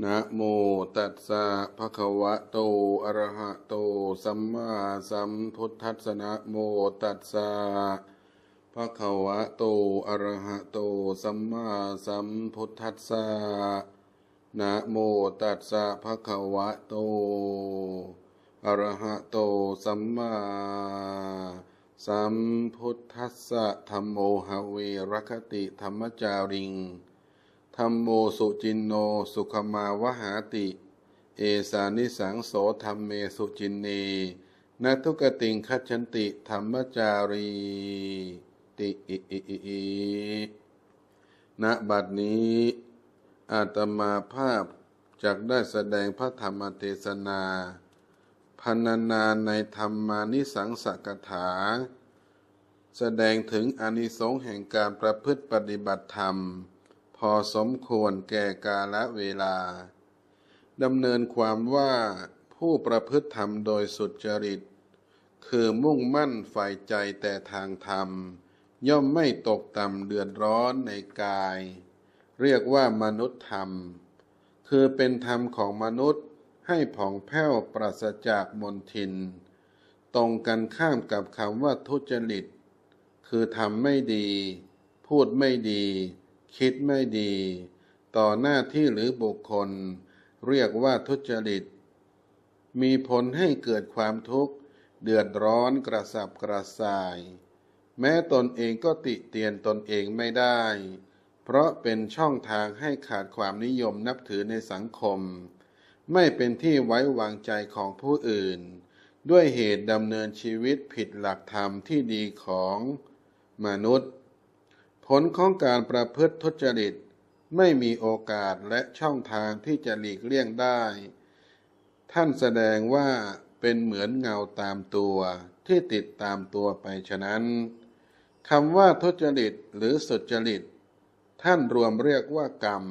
นะโมตัสสะภะคะวะโต อะระหะโต สัมมาสัมพุทธัสสะนะโมตัสสะภะคะวะโต อะระหะโต สัมมาสัมพุทธัสสะนะโมตัสสะภะคะวะโต อะระหะโต สัมมาสัมพุทธัสสะธัมโมหเวรคติธรรมจาริง ธรรมโมสุจินโนสุขมาวหาติ เอสานิสังโสธรรมเมสุจินเนนัทุกติงคัจฉันติธรรมจารีติอิอิอิอิณบัดนี้อาตมาภาพจากได้แสดงพระธรรมเทศนาพันนาในธรรมานิสังสกถา แสดงถึงอนิสงส์แห่งการประพฤติปฏิบัติธรรม อสมควรแก่กาลเวลาดำเนินความว่าผู้ประพฤติธรรมโดยสุจริต คือมุ่งมั่นฝ่ายใจแต่ทางธรรม ย่อมไม่ตกต่ำเดือดร้อนในกาย เรียกว่ามนุษยธรรม คือเป็นธรรมของมนุษย์ให้ผ่องแผ้วปราศจากมนทิน ตรงกันข้ามกับคำว่าทุจริต คือทำไม่ดี พูดไม่ดี คิดไม่ดี ต่อหน้าที่หรือบุคคล เรียกว่าทุจริต มีผลให้เกิดความทุกข์ เดือดร้อนกระสับกระส่าย แม้ตนเองก็ติเตียนตนเองไม่ได้ เพราะเป็นช่องทางให้ขาดความนิยมนับถือในสังคม ไม่เป็นที่ไว้วางใจของผู้อื่น ด้วยเหตุดำเนินชีวิตผิดหลักธรรมที่ดีของมนุษย์ ลของการประพฤติทุจริต ไม่มีโอกาสและช่องทางที่จะหลีกเลี่ยงได้ ท่านแสดงว่าเป็นเหมือนเงาตามตัวที่ติดตามตัวไปฉะนั้นคำว่าทุจริตหรือสุจริต ท่านรวมเรียกว่ากรรม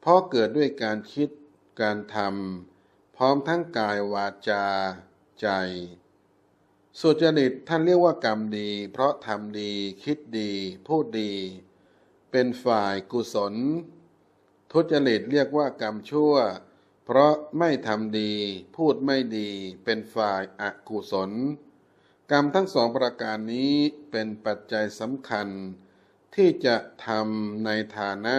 เพราะเกิดด้วยการคิดการทำพร้อมทั้งกายวาจา ใจ สุจริตท่านเรียกว่ากรรมดี เพราะทำดีคิดดี พูดดี เป็นฝ่ายกุศล ทุจริตเรียกว่ากรรมชั่ว เพราะไม่ทำดี พูดไม่ดี เป็นฝ่ายอกุศล กรรมทั้งสองประการนี้เป็นปัจจัยสำคัญ ที่จะทำในฐานะ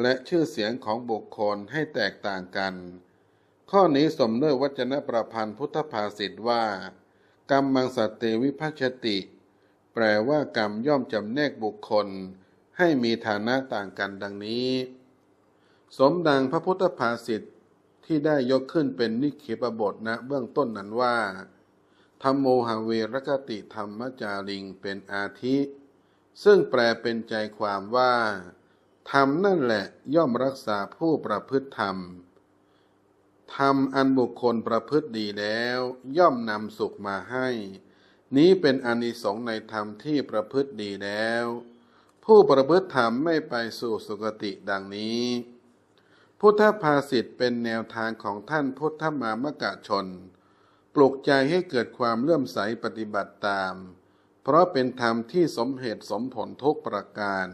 และชื่อเสียงของบุคคลให้แตกต่างกัน ข้อนี้สมด้วยวจนะประพันธ์พุทธภาษิตว่า กรรมมังสเตวิพัชติ แปลว่ากรรมย่อมจำแนกบุคคล ให้มีฐานะต่างกันดังนี้ สมดังพระพุทธภาษิตที่ได้ยกขึ้นเป็นนิเคปบทนะเบื้องต้นนั้นว่าธรรมโมหเวรกติธรรมจาริงเป็นอาทิ ซึ่งแปลเป็นใจความว่า ธรรมนั่นแหละย่อมรักษาผู้ประพฤติธรรม รรมอันบุคคลประพฤติดีแล้ว ย่อมนำสุขมาให้ นี้เป็นอานิสงส์ในธรรมที่ประพฤติดีแล้ว ผู้ประพฤติธรรมไม่ไปสู่สุคติดังนี้ พุทธภาษิตเป็นแนวทางของท่านพุทธมามกะชน ปลุกใจให้เกิดความเลื่อมใสปฏิบัติตาม เพราะเป็นธรรมที่สมเหตุสมผลทุกประการ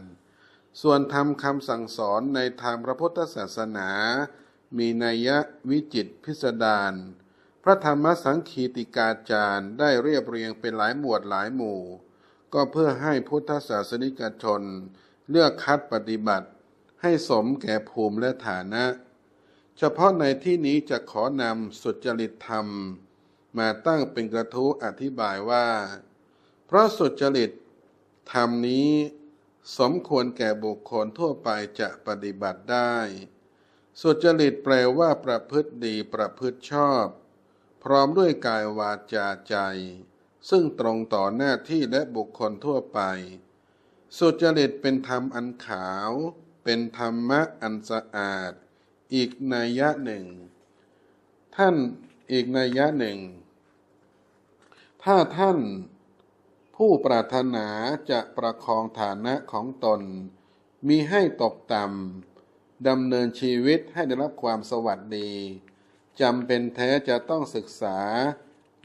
ส่วนธรรมคำสั่งสอนในทางพระพุทธศาสนา มีนัยยะวิจิตพิสดารพระธรรมสังคีติกาจารย์ได้เรียบเรียงเป็นหลายหมวดหลายหมู่ ก็เพื่อให้พุทธศาสนิกชน เลือกคัดปฏิบัติ ให้สมแก่ภูมิและฐานะ เฉพาะในที่นี้จะขอนำสุจริตธรรม มาตั้งเป็นกระทู้อธิบายว่า เพราะสุจริตธรรมนี้ สมควรแก่บุคคลทั่วไปจะปฏิบัติได้ สุจริตแปลว่าประพฤติดีประพฤติชอบ พร้อมด้วยกายวาจาใจ ซึ่งตรงต่อหน้าที่และบุคคลทั่วไป สุจริตเป็นธรรมอันขาว เป็นธรรมะอันสะอาด อีกนัยยะหนึ่ง ท่านอีกนัยยะหนึ่ง ถ้าท่านผู้ปรารถนาจะประคองฐานะของตน มีให้ตกต่ำ ดำเนินชีวิตให้ได้รับความสวัสดีจำเป็นแท้จะต้องศึกษา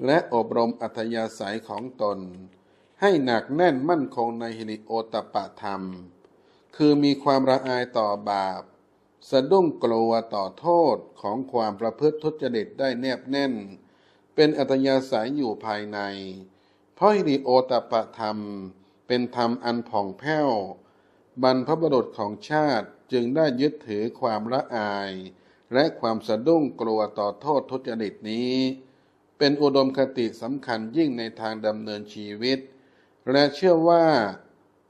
และอบรมอัธยาศัยของตน ให้หนักแน่นมั่นคงในฮิริโอตปปะธรรม คือมีความระอายต่อบาป สะดุ้งกลัวต่อโทษของความประพฤติทุจริตได้แนบแน่น เป็นอัตยาศัยอยู่ภายใน เพราะฮิริโอตปะธรรม เป็นธรรมอันผ่องแผ้ว บรรพบุรุษของชาติ จึงได้ยึดถือความละอาย และความสะดุ้งกลัวต่อโทษทุจริตนี้ เป็นอุดมคติสำคัญยิ่งในทางดำเนินชีวิต และเชื่อว่า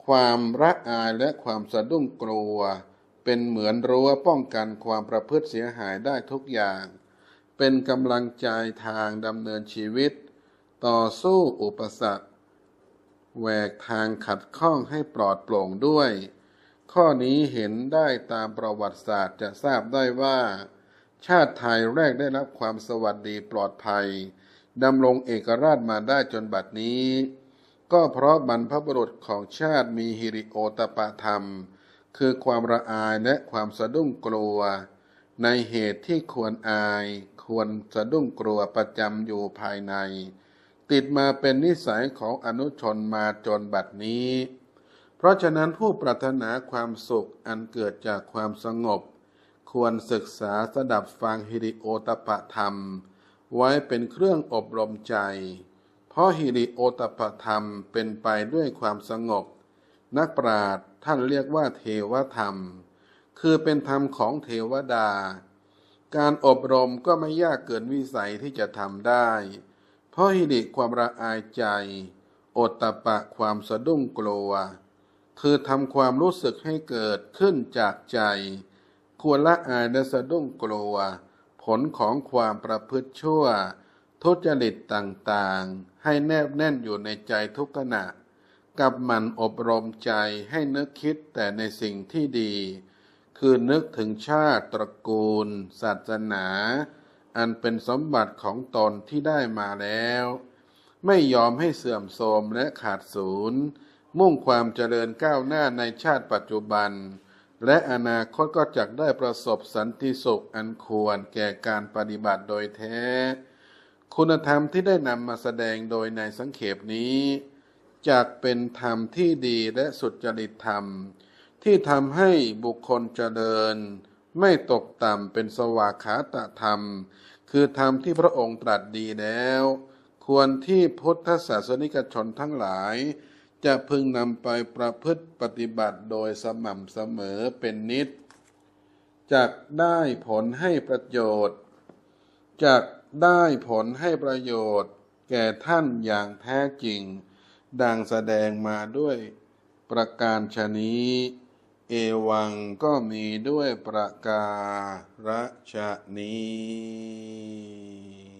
ความละอายและความสะดุ้งกลัว เป็นเหมือนรั้วป้องกันความประพฤติเสียหายได้ทุกอย่าง เป็นกำลังใจทางดำเนินชีวิต ต่อสู้อุปสรรคแหวกทางขัดข้องให้ปลอดโปร่งด้วย ข้อนี้เห็นได้ตามประวัติศาสตร์จะทราบได้ว่า ชาติไทยแรกได้รับความสวัสดีปลอดภัยดำรงเอกราชมาได้จนบัดนี้ ก็เพราะบรรพบุรุษของชาติมีฮิริโอตปะธรรม คือความระอายและความสะดุ้งกลัว ในเหตุที่ควรอาย ควรสะดุ้งกลัวประจำอยู่ภายใน ติดมาเป็นนิสัยของอนุชนมาจนบัดนี้ เพราะฉะนั้นผู้ปรารถนาความสุขอันเกิดจากความสงบ ควรศึกษาสดับฟังฮิริโอตปะธรรม ไว้เป็นเครื่องอบรมใจ เพราะฮิริโอตปะธรรมเป็นไปด้วยความสงบ นักปราชญ์ท่านเรียกว่าเทวธรรม คือเป็นธรรมของเทวดา การอบรมก็ไม่ยากเกินวิสัยที่จะทำได้ เพราะฮิริความระอายใจ โอตตปะความสะดุ้งกลัว คือทำความรู้สึกให้เกิดขึ้นจากใจ ควรละอายและสะดุ้งกลัว ผลของความประพฤติชั่ว ทุจริตต่างๆ ให้แนบแน่นอยู่ในใจทุกขณะ กับหมันอบรมใจให้นึกคิดแต่ในสิ่งที่ดี คือนึกถึงชาติตระกูล ศาสนา อันเป็นสมบัติของตนที่ได้มาแล้ว ไม่ยอมให้เสื่อมโทรมและขาดศูนย์ มุ่งความเจริญก้าวหน้าในชาติปัจจุบัน และอนาคตก็จะได้ประสบสันติสุขอันควรแก่การปฏิบัติโดยแท้ คุณธรรมที่ได้นำมาแสดงโดยในสังเขปนี้จากเป็นธรรมที่ดีและสุจริตธรรม ที่ทำให้บุคคลเจริญ ไม่ตกต่ำเป็นสวากขาตธรรม คือธรรมที่พระองค์ตรัสดีแล้ว ควรที่พุทธศาสนิกชนทั้งหลาย จะพึงนำไปประพฤติปฏิบัติโดยสม่ำเสมอเป็นนิดจากได้ผลให้ประโยชน์จากได้ผลให้ประโยชน์ แก่ท่านอย่างแท้จริง ดังแสดงมาด้วยประการชนี้ เอวังก็มีด้วยประการชนี้